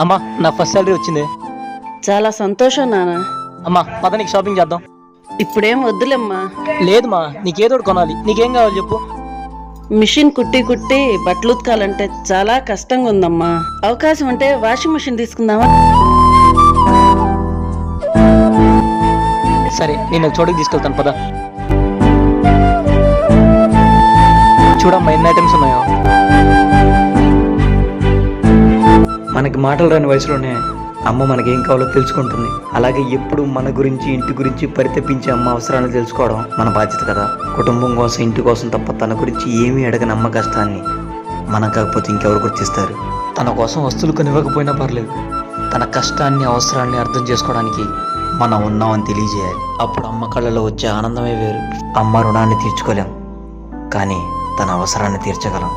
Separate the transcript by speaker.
Speaker 1: అమ్మా నా first salary వచ్చింది.
Speaker 2: చాలా సంతోషం నాన్న
Speaker 1: అమ్మా పద నీకు షాపింగ్ చేద్దాం.
Speaker 2: ఇప్పుడేం వద్దులేమ్మా.
Speaker 1: లేదుమా నీకేదో ఒకటి కొనాలి. నీకేం కావాలి చెప్పు.
Speaker 2: మిషన్ కుట్టి కుట్టి బట్టలు ఉతకాలంటే చాలా కష్టంగా ఉందమ్మా. అవకాశం ఉంటే వాషింగ్ మిషన్ తీసుకుందామా?
Speaker 1: సరే నేను చోటుకి తీసుకెళ్తాను పద. చూడమ్మా ఎన్ని ఐటమ్స్ ఉన్నాయో.
Speaker 3: మనకి మాటలు రాని వయసులోనే అమ్మ మనకేం కావాలో తెలుసుకుంటుంది. అలాగే ఎప్పుడు మన గురించి ఇంటి గురించి పరితపించే అమ్మ అవసరాలు తెలుసుకోవడం మన బాధ్యత కదా. కుటుంబం కోసం ఇంటి కోసం తప్ప తన గురించి ఏమీ అడగని అమ్మ కష్టాన్ని మనం కాకపోతే ఇంకెవరు గుర్తిస్తారు.
Speaker 1: తన కోసం వస్తువులు కొనివ్వకపోయినా పర్లేదు. తన కష్టాన్ని అవసరాన్ని అర్థం చేసుకోవడానికి
Speaker 3: మనం ఉన్నామని తెలియజేయాలి. అప్పుడు అమ్మ కళ్ళలో వచ్చే ఆనందమే వేరు. అమ్మ రుణాన్ని తీర్చుకోలేం. కానీ తన అవసరాన్ని తీర్చగలం.